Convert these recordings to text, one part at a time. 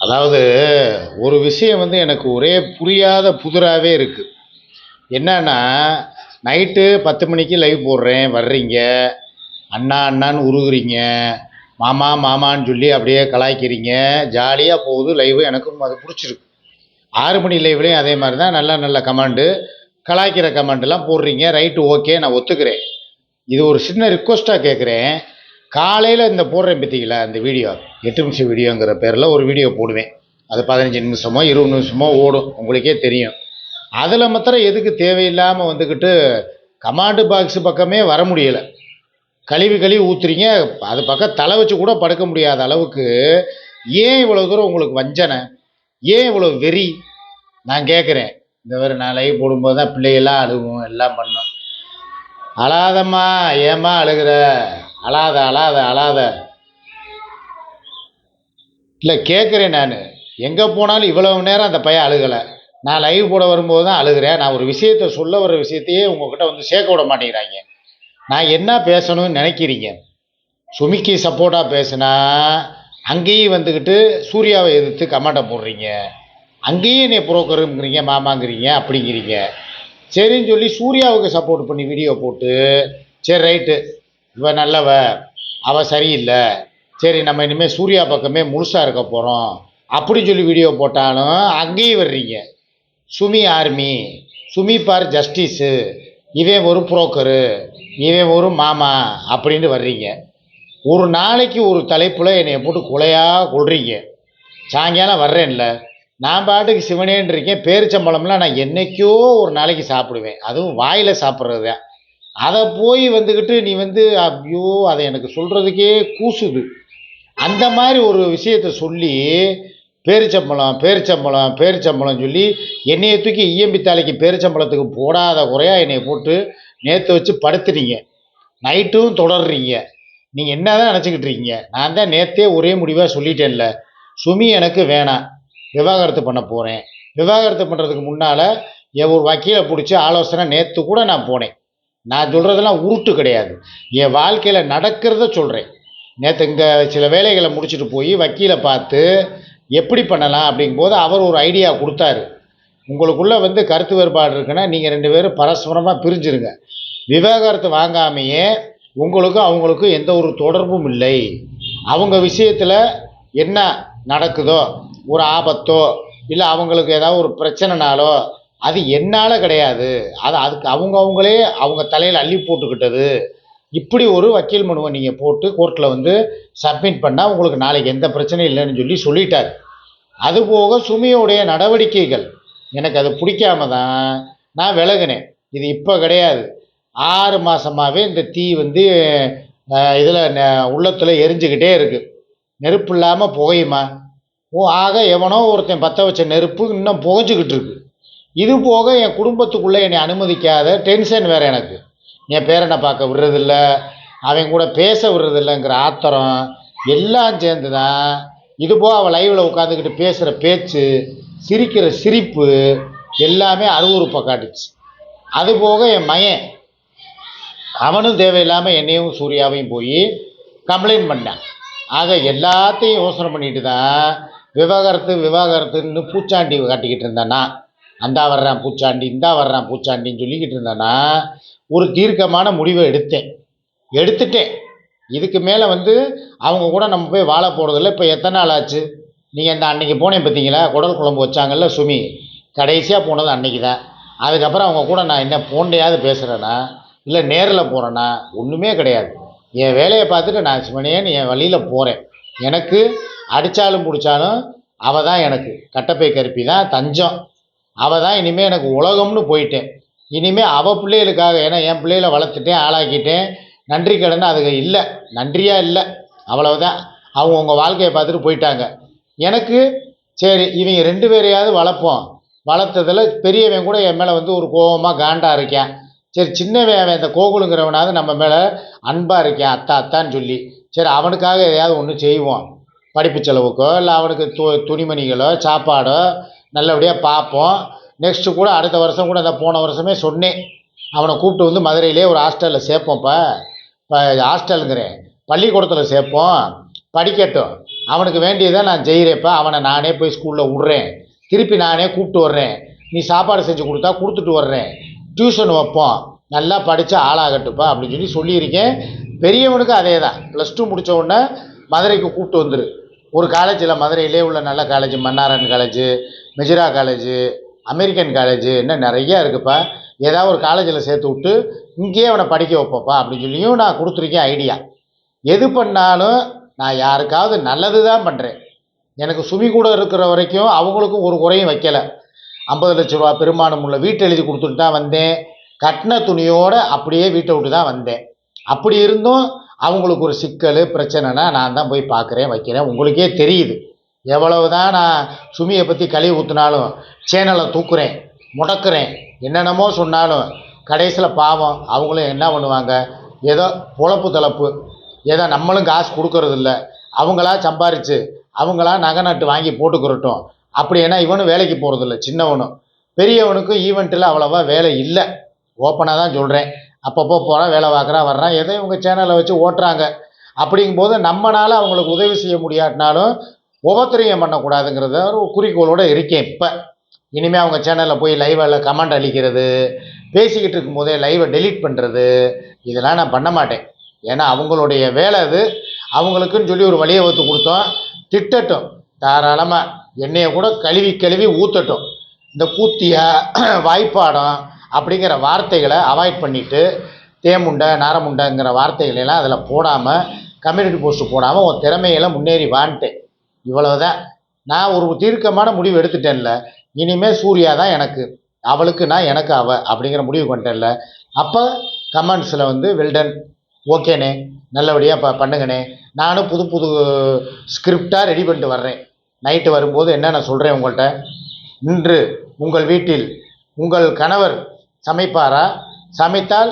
அதாவது ஒரு விஷயம் வந்து எனக்கு ஒரே புரியாத புதிராகவே இருக்குது என்னன்னா நைட்டு பத்து மணிக்கு லைவ் போடுறேன் வர்றீங்க. அண்ணா அண்ணான்னு உருகுறீங்க. மாமா மாமான்னு சொல்லி அப்படியே கலாய்க்கிறீங்க. ஜாலியாக போகுது லைவு எனக்கும் அது பிடிச்சிருக்கு. ஆறு மணி லைவ்லேயும் அதே மாதிரி தான் நல்ல நல்ல கமெண்டு கலாய்க்கிற கமெண்ட்லாம் போடுறீங்க. ரைட்டு ஓகே நான் ஒத்துக்கிறேன். இது ஒரு சின்ன ரிக்வஸ்ட்டாக கேட்குறேன் காலையில் இந்த போடுறேன் பார்த்தீங்களா இந்த வீடியோ. எட்டு நிமிஷம் வீடியோங்கிற பேரில் ஒரு வீடியோ போடுவேன். அது பதினஞ்சு நிமிஷமோ இருபது நிமிஷமோ ஓடும். உங்களுக்கே தெரியும். அதில் மாத்திரம் எதுக்கு தேவையில்லாமல் வந்துக்கிட்டு கமாண்டு பாக்ஸ் பக்கமே வர முடியலை. கழுவி கழுவி ஊற்றுறீங்க அது பக்கம் தலை வச்சு கூட படுக்க முடியாத அளவுக்கு ஏன் இவ்வளோ தூரம் உங்களுக்கு வஞ்சனை? ஏன் இவ்வளோ வெறி? நான் கேட்குறேன் இந்த மாதிரி நான் லைவ் போடும்போது தான் பிள்ளைகள்லாம் அழுகும் எல்லாம் பண்ணும். அழாதம்மா ஏம்மா அழுகிற? அழாத அழாத அழாத. இல்லை கேட்குறேன் நான். எங்கே போனாலும் இவ்வளவு நேரம் அந்த பையன் அழுகலை. நான் லைவ் போட வரும்போது தான் அழுகிறேன். நான் ஒரு விஷயத்த சொல்ல வர விஷயத்தையே உங்ககிட்ட வந்து சேர்க்க விட மாட்டேங்கிறாங்க. நான் என்ன பேசணும்னு நினைக்கிறீங்க? சுமிக்கு சப்போர்ட்டாக பேசுனா அங்கேயும் வந்துக்கிட்டு சூர்யாவை எதிர்த்து கமெண்ட்டை போடுறீங்க. அங்கேயும் என்னை புரோக்கருங்கிறீங்க மாமாங்கிறீங்க அப்படிங்கிறீங்க. சரின்னு சொல்லி சூர்யாவுக்கு சப்போர்ட் பண்ணி வீடியோ போட்டு சரி ரைட்டு இவ நல்லவ அவ சரியில்லை. சரி நம்ம இனிமேல் சூர்யா பக்கமே முழுசாக இருக்க போகிறோம் அப்படின்னு சொல்லி வீடியோ போட்டாலும் அங்கேயும் வர்றீங்க. Sumi army Sumi for justice இவன் ஒரு புரோக்கரு இவன் ஒரு மாமா அப்படின்னு வர்றீங்க. ஒரு நாளைக்கு ஒரு தலைப்பில் என்னை போட்டு கொலையாக கொள்றீங்க சாயங்காலம் வர்றேன்ல. நான் பாட்டுக்கு சிவனேன்னு இருக்கேன் பேரிச்சம்பழம்லாம் நான் என்றைக்கோ ஒரு நாளைக்கு சாப்பிடுவேன். அதுவும் வாயில் சாப்பிட்றது தான் அதை போய் வந்துக்கிட்டு நீ வந்து ஐயோ அதை எனக்கு சொல்கிறதுக்கே கூசுது. அந்த மாதிரி ஒரு விஷயத்த சொல்லி பேரிச்சம்பளம் பேரிச்சம்பளம் பேரிச்சம்பளம் சொல்லி என்னையை தூக்கி இஎம்பி தாலைக்கு பேரிச்சம்பளத்துக்கு போடாத குறையாக என்னை போட்டு நேற்று வச்சு படுத்துறீங்க நைட்டும் தொடர்றீங்க. நீங்கள் என்ன தான் நினச்சிக்கிட்டு இருக்கீங்க? நான் தான் நேற்றே ஒரே முடிவாக சொல்லிட்டேன்ல. சுமி எனக்கு வேணாம். விவாகரத்து பண்ண போகிறேன் விவாகரத்து பண்ணுறதுக்கு முன்னால் என் ஒரு வக்கீலை பிடிச்சி ஆலோசனை நேற்று கூட நான் போனேன். நான் சொல்கிறதெல்லாம் உருட்டு கிடையாது. என் வாழ்க்கையில் நடக்கிறத சொல்கிறேன் நேற்று இங்கே சில வேலைகளை முடிச்சுட்டு போய் வக்கீலை பார்த்து எப்படி பண்ணலாம் அப்படிங்கும்போது அவர் ஒரு ஐடியா கொடுத்தாரு. உங்களுக்குள்ளே வந்து கருத்து வேறுபாடு இருக்குன்னா நீங்கள் ரெண்டு பேரும் பரஸ்பரமாக பிரிஞ்சிருங்க. விவாகரத்து வாங்காமையே உங்களுக்கும் அவங்களுக்கும் எந்த ஒரு தொடர்பும் இல்லை. அவங்க விஷயத்தில் என்ன நடக்குதோ ஒரு ஆபத்தோ இல்லை அவங்களுக்கு ஏதாவது ஒரு பிரச்சனைனாலோ அது என்னால் கிடையாது. அது அதுக்கு அவங்க அவங்களே அவங்க தலையில் அள்ளி போட்டுக்கிட்டது. இப்படி ஒரு வக்கீல் மனுவை நீங்கள் போட்டு கோர்ட்டில் வந்து சப்மிட் பண்ணால் உங்களுக்கு நாளைக்கு எந்த பிரச்சனையும் இல்லைன்னு சொல்லி சொல்லிட்டார். அதுபோக சுமியோடைய நடவடிக்கைகள். எனக்கு அது பிடிக்காம தான் நான் விலகினேன். இது இப்போ கிடையாது. ஆறு மாதமாகவே இந்த தீ வந்து இதில் உள்ளத்தில் எரிஞ்சுக்கிட்டே இருக்குது நெருப்பு இல்லாமல் புகையுமா? ஓ ஆக எவனோ ஒருத்தன் பற்ற வச்ச நெருப்பு இன்னும் புகைஞ்சிக்கிட்டு இருக்குது இது போக என் குடும்பத்துக்குள்ளே என்னை அனுமதிக்காத டென்ஷன் வேறு எனக்கு. என் பேரனை பார்க்க விடுறதில்ல. அவன் கூட பேச விடுறதில்லைங்கிற ஆத்திரம் எல்லாம் சேர்ந்து தான் இது போக அவள் லைவில் உட்காந்துக்கிட்டு பேசுகிற பேச்சு சிரிக்கிற சிரிப்பு எல்லாமே அருவறுப்பை காட்டுச்சு. அது போக என் மயன் அவனும் தேவையில்லாமல் என்னையும் சூர்யாவையும் போய் கம்ப்ளைண்ட் பண்ணான். ஆக எல்லாத்தையும் யோசனை பண்ணிட்டு தான் விவாகரத்து விவாகரத்துன்னு பூச்சாண்டி காட்டிக்கிட்டு இருந்தானா அந்தா வர்றான் பூச்சாண்டி இந்தா வர்றான் பூச்சாண்டின்னு சொல்லிக்கிட்டு இருந்தேன்னா ஒரு தீர்க்கமான முடிவை எடுத்தேன். எடுத்துட்டேன். இதுக்கு மேலே வந்து அவங்க கூட நம்ம போய் வாழ போகிறதில்ல இப்போ எத்தனை நாள் ஆச்சு? நீங்கள் இந்த அன்னைக்கு போனேன் பார்த்தீங்களா குடல் குழம்பு வச்சாங்கல்ல சுமி? கடைசியாக போனது அன்னைக்கு தான் அதுக்கப்புறம் அவங்க கூட நான் என்ன ஃபோன்லையாவது பேசுகிறேன்னா இல்லை நேரில் போகிறேன்னா ஒன்றுமே கிடையாது. என் வேலையை பார்த்துட்டு நான் சிவனேன்னு என் வழியில் போகிறேன் எனக்கு அடித்தாலும் பிடிச்சாலும் அவள் தான் எனக்கு. கட்டப்பை கருப்பி தான் தஞ்சம். அவள் தான் இனிமேல் எனக்கு உலகம்னு போயிட்டேன். இனிமேல் அவள் பிள்ளைகளுக்காக ஏன்னா என் பிள்ளைகளை வளர்த்துட்டேன் ஆளாக்கிட்டேன். நன்றி கடன் அதுக்கு இல்லை. நன்றியாக இல்லை. அவ்வளவுதான். அவங்கவுங்க வாழ்க்கையை பார்த்துட்டு போயிட்டாங்க. எனக்கு சரி இவங்க ரெண்டு பேரையாவது வளர்ப்போம். வளர்த்ததில் பெரியவன் கூட என் மேலே வந்து ஒரு கோபமாக காண்டாக இருக்கேன். சரி சின்னவன் அவன் இந்த கோகுலுங்கிறவனாவது நம்ம மேலே அன்பாக இருக்கேன். அத்தா அத்தான்னு சொல்லி. சரி அவனுக்காக எதையாவது ஒன்று செய்வோம். படிப்பு செலவுக்கோ இல்லை அவனுக்கு து துணிமணிகளோ சாப்பாடோ நல்லபடியாக பார்ப்போம். நெக்ஸ்ட்டு கூட அடுத்த வருஷம் கூட அந்த போன வருஷமே சொன்னேன். அவனை கூப்பிட்டு வந்து மதுரையிலே ஒரு ஹாஸ்டலில் சேர்ப்போம்ப்பா இப்போ ஹாஸ்டலுங்கிறேன் பள்ளிக்கூடத்தில் சேர்ப்போம். படிக்கட்டும். அவனுக்கு வேண்டியதை நான் செய்கிறப்ப அவனை நானே போய் ஸ்கூலில் விட்றேன். திருப்பி நானே கூப்பிட்டு வர்றேன். நீ சாப்பாடு செஞ்சு கொடுத்தா கொடுத்துட்டு வர்றேன். டியூஷன் வைப்போம். நல்லா படித்து ஆளாகட்டுப்பா அப்படின்னு சொல்லி சொல்லியிருக்கேன். பெரியவனுக்கு அதே தான் ப்ளஸ் டூ முடித்த உடனே மதுரைக்கு கூப்பிட்டு வந்துரு. ஒரு காலேஜில் மதுரையிலே உள்ள நல்ல காலேஜ் மன்னாரன் காலேஜு மெஜிரா காலேஜு அமெரிக்கன் காலேஜு இன்னும் நிறையா இருக்குப்பா. ஏதாவது ஒரு காலேஜில் சேர்த்து விட்டு இங்கேயே அவனை படிக்க வைப்பப்பா அப்படின்னு சொல்லியும் நான் கொடுத்துருக்கேன் ஐடியா எது பண்ணாலும் நான் யாருக்காவது நல்லது தான் பண்ணுறேன் எனக்கு சுமி கூட இருக்கிற வரைக்கும் அவங்களுக்கும் ஒரு குறையும் வைக்கலை. ஐம்பது லட்ச ரூபா பெருமானம் உள்ள வீட்டை எழுதி கொடுத்துட்டு தான் வந்தேன். கட்டின துணியோடு அப்படியே வீட்டை விட்டு தான் வந்தேன். அப்படி இருந்தும் அவங்களுக்கு ஒரு சிக்கல் பிரச்சனைனா நான் தான் போய் பார்க்குறேன் வைக்கிறேன். உங்களுக்கே தெரியுது. எவ்வளவு தான் நான் சுமியை பற்றி கழுவி ஊற்றினாலும் சேனலை தூக்குறேன் முடக்குறேன் என்னென்னமோ சொன்னாலும் கடைசியில் பாவம் அவங்களும் என்ன பண்ணுவாங்க? ஏதோ பொழப்பு தளப்பு. ஏதோ நம்மளும் காசு கொடுக்கறதில்ல அவங்களா சம்பாரித்து அவங்களா நகை நட்டு வாங்கி போட்டுக்கிறட்டும் அப்படி ஏன்னா இவனும் வேலைக்கு போகிறதில்ல சின்னவனும். பெரியவனுக்கும் ஈவெண்ட்டில் அவ்வளோவா வேலை இல்லை. ஓப்பனாக தான் சொல்கிறேன் அப்பப்போ போகிறான் வேலை பார்க்குறான் வர்றான் ஏதோ இவங்க சேனலை வச்சு ஓட்டுறாங்க. அப்படிங்கும்போது நம்மனால் அவங்களுக்கு உதவி செய்ய முடியாட்டினாலும் உபத்திரியம் பண்ணக்கூடாதுங்கிறத ஒரு குறிக்கோளோடு இருக்கேன் இப்போ. இனிமேல் அவங்க சேனலில் போய் லைவில் கமெண்ட் அளிக்கிறது பேசிக்கிட்டு இருக்கும்போதே லைவை டெலீட் பண்ணுறது இதெல்லாம் நான் பண்ண மாட்டேன். ஏன்னா அவங்களுடைய வேலை அது. அவங்களுக்குன்னு சொல்லி ஒரு வழியை வகுத்து கொடுத்தோம். திட்டட்டும். தாராளமாக எண்ணெயை கூட கழுவி கழுவி ஊற்றட்டும் இந்த கூத்தியா வாய்ப்பாடம் அப்படிங்கிற வார்த்தைகளை அவாய்ட் பண்ணிவிட்டு தேமுண்டை நாரமுண்டைங்கிற வார்த்தைகளெல்லாம் அதில் போடாமல் கம்யூனிட்டி போஸ்ட் போடாமல் உன் திறமையில முன்னேறி வான்ட்டேன் இவ்வளவுதான். நான் ஒரு தீர்க்கமான முடிவு எடுத்துட்டேன்ல. இனிமேல் சூர்யா தான் எனக்கு அவளுக்கு நான் எனக்கு அவ அப்படிங்கிற முடிவு பண்ணிட்டேன்ல. அப்போ கமெண்ட்ஸில் வந்து வெல்டன் ஓகேண்ணே நல்லபடியாக ப பண்ணுங்கண்ணே. நானும் புது புது ஸ்கிரிப்டாக ரெடி பண்ணிட்டு வர்றேன். நைட்டு வரும்போது என்ன நான் சொல்கிறேன் உங்கள்கிட்ட இன்று உங்கள் வீட்டில் உங்கள் கணவர் சமைப்பாரா? சமைத்தால்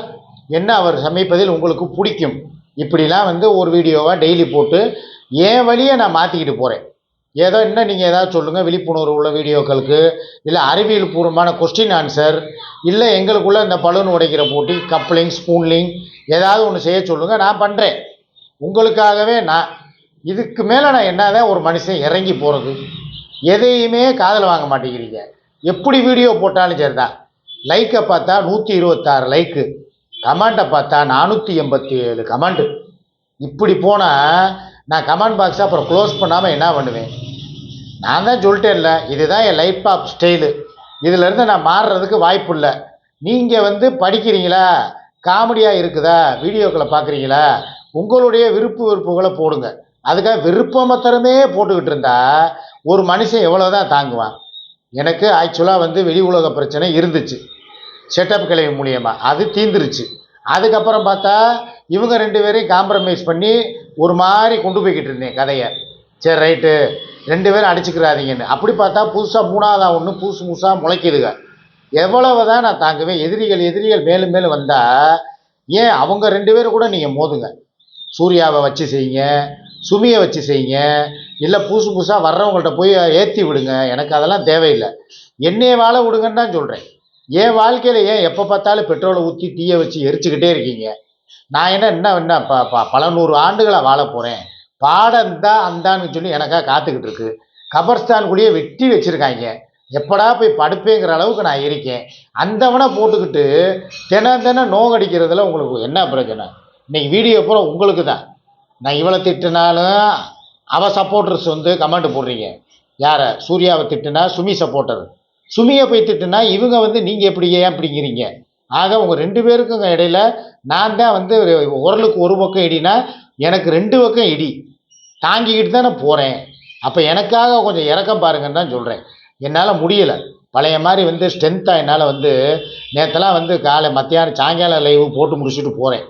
என்ன அவர் சமைப்பதில் உங்களுக்கு பிடிக்கும்? இப்படிலாம் வந்து ஒரு வீடியோவாக டெய்லி போட்டு என் வழியை நான் மாற்றிக்கிட்டு போகிறேன் ஏதோ இன்னும் நீங்கள் ஏதாவது சொல்லுங்கள் விழிப்புணர்வு உள்ள வீடியோக்களுக்கு இல்லை அறிவியல் பூர்வமான கொஸ்டின் ஆன்சர் இல்லை எங்களுக்குள்ளே இந்த பலூன் உடைக்கிற போட்டி கப்ளிங் ஸ்பூன்லிங் ஏதாவது ஒன்று செய்ய சொல்லுங்கள் நான் பண்ணுறேன் உங்களுக்காகவே நான் இதுக்கு மேலே நான் என்னதான் ஒரு மனுஷன் இறங்கி போகிறது எதையுமே காதில் வாங்க மாட்டேங்கிறீங்க. எப்படி வீடியோ போட்டாலும் சரிதான். லைக்கை பார்த்தா நூற்றி இருபத்தாறு லைக்கு கமெண்ட்டை பார்த்தா நானூற்றி எண்பத்தி ஏழு கமெண்ட்டு இப்படி போனால் நான் கமெண்ட் பாக்ஸை அப்புறம் க்ளோஸ் பண்ணாமல் என்ன பண்ணுவேன்? நான் தான் சொல்லிட்டேன்ல இதுதான் என் லைஃப் ஆஃப் ஸ்டைலு இதிலேருந்து நான் மாறுறதுக்கு வாய்ப்பு இல்லை. நீங்கள் வந்து படிக்கிறீங்களா? காமெடியாக இருக்குதா? வீடியோக்களை பார்க்குறீங்களா? உங்களுடைய விருப்பு விருப்புகளை போடுங்க. அதுக்காக விருப்பமத்திரமே போட்டுக்கிட்டு இருந்தால் ஒரு மனுஷன் எவ்வளோ தான் தாங்குவான்? எனக்கு ஆக்சுவலாக வந்து வெளி உலக பிரச்சனை இருந்துச்சு. செட்டப் கிளவி மூலியமாக அது தீந்துருச்சு. அதுக்கப்புறம் பார்த்தா இவங்க ரெண்டு பேரையும் காம்ப்ரமைஸ் பண்ணி ஒரு மாதிரி கொண்டு போய்கிட்டு இருந்தேன் கதையை. சரி ரைட்டு ரெண்டு பேரும் அடிச்சுக்கிறாதீங்கன்னு. அப்படி பார்த்தா புதுசாக மூணாவதாக ஒன்று புதுசு புதுசாக முளைக்கிதுங்க எவ்வளவு தான் நான் தாங்குவேன் எதிரிகள் எதிரிகள் மேலும் மேலும் வந்தால் ஏன் அவங்க ரெண்டு பேரும் கூட நீங்கள் மோதுங்க. சூர்யாவை வச்சு செய்யுங்க. சுமியை வச்சு செய்யுங்க. இல்லை புதுசு புதுசாக வர்றவங்கள்ட்ட போய் ஏற்றி விடுங்க. எனக்கு அதெல்லாம் தேவையில்லை. என்னைய வாழ விடுங்கன்னு தான் சொல்கிறேன் என் வாழ்க்கையில் ஏன் எப்போ பார்த்தாலும் பெட்ரோலை ஊற்றி தீயை வச்சு எரிச்சுக்கிட்டே இருக்கீங்க? நான் என்ன என்ன என்ன ப ப பல நூறு ஆண்டுகளாக வாழ போகிறேன் பாடம் தான் அந்தான்னு சொல்லி எனக்காக காத்துக்கிட்டு இருக்கு. கபர்ஸ்தான் கூடயே வெட்டி வச்சுருக்காங்க. எப்படா போய் படுப்பேங்கிற அளவுக்கு நான் இருக்கேன். அந்தவனை போட்டுக்கிட்டு தினம் தினம் நோகடிக்கிறதுல உங்களுக்கு என்ன பிரச்சனை? இன்னைக்கு வீடியோ பூரா உங்களுக்கு தான் நான் இவளை திட்டினாலும் அவள் சப்போர்ட்டர்ஸ் வந்து கமெண்ட் போடுறீங்க. யாரை? சூர்யாவை திட்டுனா சுமி சப்போர்ட்டர் சுமியை போய் திட்டுனா இவங்க வந்து நீங்கள் எப்படி ஏன் அப்படிங்கிறீங்க ஆக உங்கள் ரெண்டு பேருக்கும் இடையில நான் தான் வந்து உரலுக்கு ஒரு பக்கம் இடினா எனக்கு ரெண்டு பக்கம் இடி. தாங்கிக்கிட்டு தான் நான் போகிறேன் அப்போ எனக்காக கொஞ்சம் இறக்கம் பாருங்கன்னு தான் சொல்கிறேன் என்னால் முடியலை. பழைய மாதிரி வந்து ஸ்ட்ரென்த்தாக என்னால் வந்து நேற்றுலாம் வந்து காலை மத்தியானம் சாயங்காலம் லைவ் போட்டு முடிச்சுட்டு போகிறேன்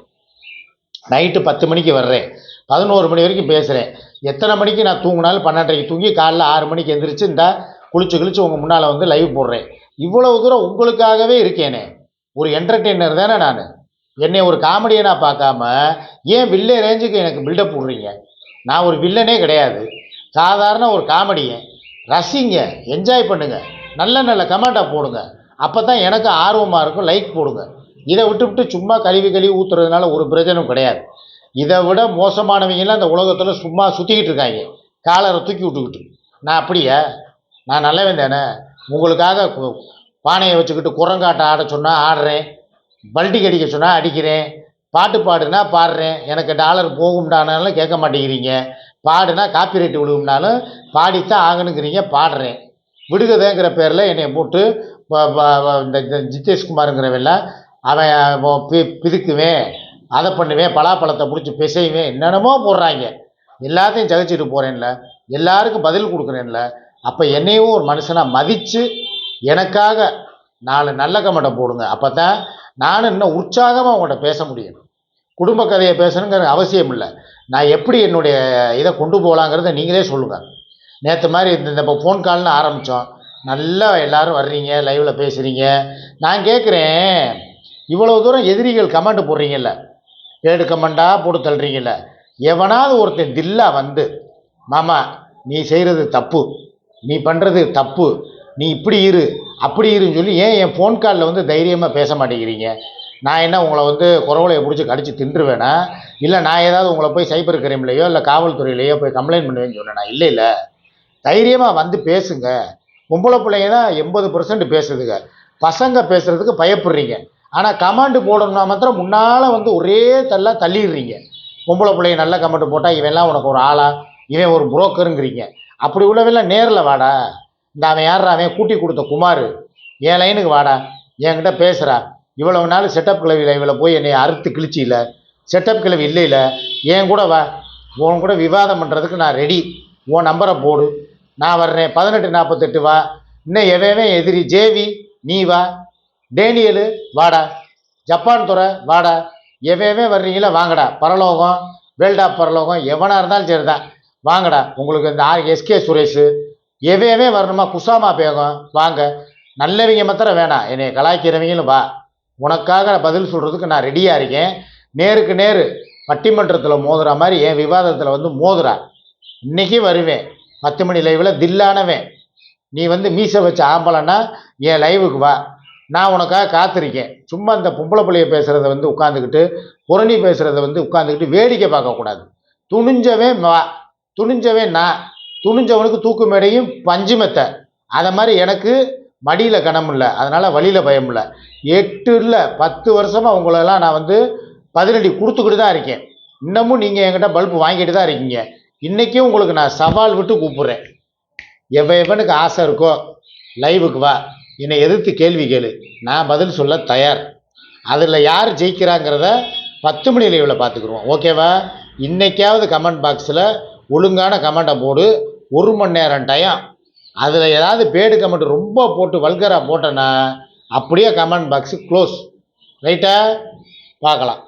நைட்டு பத்து மணிக்கு வர்றேன். பதினோரு மணி வரைக்கும் பேசுகிறேன் எத்தனை மணிக்கு நான் தூங்கினாலும் பன்னெண்டரைக்கு தூங்கி காலைல ஆறு மணிக்கு எந்திரிச்சு இந்த குளிச்சு குளிச்சு உங்கள் முன்னால் வந்து லைவ் போடுறேன். இவ்வளவு தூரம் உங்களுக்காகவே இருக்கேனே. ஒரு என்டர்டெய்னர் தானே நான். என்னை ஒரு காமெடியனாக பார்க்காம ஏன் வில்லே ரேஞ்சுக்கு எனக்கு பில்டப் விட்றீங்க நான் ஒரு வில்லனே கிடையாது. சாதாரண ஒரு காமெடியன் ரசிங்க என்ஜாய் பண்ணுங்க. நல்ல நல்ல கமெண்ட்டாக போடுங்க. அப்போ தான் எனக்கு ஆர்வமாக இருக்கும் லைக் போடுங்க. இதை விட்டுவிட்டு சும்மா கழுவி கழுவி ஊற்றுறதுனால ஒரு பிரயோஜனம் கிடையாது. இதை விட மோசமானவங்கலாம் இந்த உலகத்தில் சும்மா சுற்றிக்கிட்டு இருக்காங்க. காலரை தூக்கி விட்டுக்கிட்டு. நான் அப்படியே? நான் நல்லவன் தானே? உங்களுக்காக பானையை வச்சுக்கிட்டு குரங்காட்டம் ஆட சொன்னால் ஆடுறேன். பல்டி கடிக்க சொன்னால் அடிக்கிறேன். பாட்டு பாடுனா பாடுறேன். எனக்கு டாலர் போகும்டானாலும் கேட்க மாட்டேங்கிறீங்க. பாடுனா காப்பிரைட் விழுகும்னாலும் பாடித்தான் ஆகணுங்கிறீங்க பாடுறேன். விடுகதைங்கிற பேரில் என்னை போட்டு இந்த இந்த ஜித்தேஷ்குமாருங்கிறவெல்லாம் அவன் அவன் பி- பிதுக்குவேன். அதை பண்ணுவேன் பலாப்பழத்தை பிடிச்சி பிசைவேன் என்னென்னமோ போடுறாங்க. எல்லாத்தையும் ஜெயிச்சுட்டு போகிறேன்ல எல்லாருக்கும் பதில் கொடுக்குறேன்ல அப்போ என்னையும் ஒரு மனுஷனாக மதித்து எனக்காக நாலு நல்ல கமெண்ட்டை போடுங்க. அப்போ தான் நானும் இன்னும் உற்சாகமாக உங்கள்கிட்ட பேச முடியும். குடும்ப கதையை பேசணுங்கிற அவசியம் இல்லை. நான் எப்படி என்னுடைய இதை கொண்டு போகலாங்கிறத நீங்களே சொல்லுங்கள் நேற்று மாதிரி இந்த இந்த இப்போ ஃபோன் கால்னு ஆரம்பித்தோம் நல்லா எல்லாரும் வர்றீங்க லைவில் பேசுகிறீங்க நான் கேட்குறேன் இவ்வளோ தூரம் எதிரிகள் கமெண்ட் போடுறீங்கல்ல. கேடு கமெண்டாக போட்டு தள்ளுறீங்கல்ல. எவனாவது ஒருத்தன் தில்லா வந்து மாமா நீ செய்கிறது தப்பு. நீ பண்ணுறது தப்பு. நீ இப்படி இரு அப்படி இருன்னு சொல்லி ஏன் என் ஃபோன் காலில் வந்து தைரியமாக பேச மாட்டேங்கிறீங்க? நான் என்ன உங்களை வந்து குறவலையை பிடிச்சி கடிச்சு தின்றுவேனா? இல்லை நான் ஏதாவது உங்களை போய் சைபர் கிரைம்லையோ இல்லை காவல்துறையிலையோ போய் கம்ப்ளைண்ட் பண்ணுவேன்னு சொன்னேனா? இல்லை இல்லை. தைரியமாக வந்து பேசுங்க. பொம்பளை பிள்ளைங்க தான் எண்பது பர்சன்ட் பேசுதுங்க. பசங்க பேசுகிறதுக்கு பயப்படுறீங்க. ஆனால் கமாண்டு போடணும்னா மாத்திரம் முன்னால் வந்து ஒரே தள்ள தள்ளிடுறீங்க. பொம்பளை பிள்ளைய நல்ல கமெண்ட் போட்டால் இவெல்லாம் உனக்கு ஒரு ஆளா இவன் ஒரு புரோக்கருங்கிறீங்க அப்படி உள்ளவெல்லாம் நேரில் வாடா. இந்த அவன் யார் அவன் கூட்டி கொடுத்த குமார். என் லைனுக்கு வாடா. என்கிட்ட பேசுகிறா இவ்வளவு நாள் செட்டப் கிளவி லைவில் போய் என்னை அறுத்து கிழிச்சில செட்டப் கிளவி இல்லையில என் கூட வா. உன் கூட விவாதம் பண்ணுறதுக்கு நான் ரெடி உன் நம்பரை போடு. நான் வர்றேன். பதினெட்டு நாற்பத்தெட்டு வா. இன்னும் எவன் எதிரி? ஜேவி நீ வா. டேனியலு வாடா. ஜப்பான் துறை வாடா. எவையவே வர்றீங்களா வாங்கடா. பரலோகம் வேல்டா பரலோகம் எவனாக இருந்தாலும் சரி தான் வாங்கடா. உங்களுக்கு இந்த ஆர் எஸ்கே சுரேஷு எவையவே வரணுமா? குசாமா பேகம். வாங்க. நல்லவங்க மாத்திரம் வேணாம். என்னை கலாய்க்கிறவங்களும் வா. உனக்காக பதில் சொல்கிறதுக்கு நான் ரெடியாக இருக்கேன். நேருக்கு நேரு பட்டிமன்றத்தில் மோதுற மாதிரி என் விவாதத்தில் வந்து மோதுறா. இன்றைக்கி வருவேன். பத்து மணி லைவில் தில்லானவன். நீ வந்து மீசை வச்ச ஆம்பளைன்னா என் லைவுக்கு வா. நான் உனக்காக காத்திருக்கேன். சும்மா இந்த பொம்பளை பிள்ளைய பேசுகிறத வந்து உட்காந்துக்கிட்டு புரணி பேசுகிறத வந்து உட்காந்துக்கிட்டு வேடிக்கை பார்க்கக்கூடாது துணிஞ்சவன் வா துணிஞ்சவன் நான். துணிஞ்சவனுக்கு தூக்கு மேடையும் பஞ்சுமெத்தை அதை மாதிரி எனக்கு மடியில் கனம் இல்லை. அதனால் வழியில் பயம் இல்லை. எட்டு இல்லை பத்து வருஷமாக உங்களெல்லாம் நான் வந்து பதிலடி கொடுத்துக்கிட்டு தான் இருக்கேன். இன்னமும் நீங்கள் என்கிட்ட பல்பு வாங்கிட்டு தான் இருக்கீங்க. இன்றைக்கும் உங்களுக்கு நான் சவால் விட்டு கூப்பிட்றேன். எவன் எவனுக்கு ஆசை இருக்கோ லைவுக்கு வா. என்னை எதிர்த்து கேள்வி கேளு. நான் பதில் சொல்ல தயார். அதில் யார் ஜெயிக்கிறாங்கிறத பத்து மணி லைவில் பார்த்துக்குருவோம் ஓகேவா இன்றைக்காவது கமெண்ட் பாக்ஸில் ஒழுங்கான கமெண்ட்டை போடு. ஒரு மணி நேரம் டயம் அதில் ஏதாவது பேடு கமெண்ட் ரொம்ப போட்டு வல்கராக போட்டேன்னா அப்படியே கமெண்ட் பாக்ஸு க்ளோஸ் ரைட்டாக பார்க்கலாம்.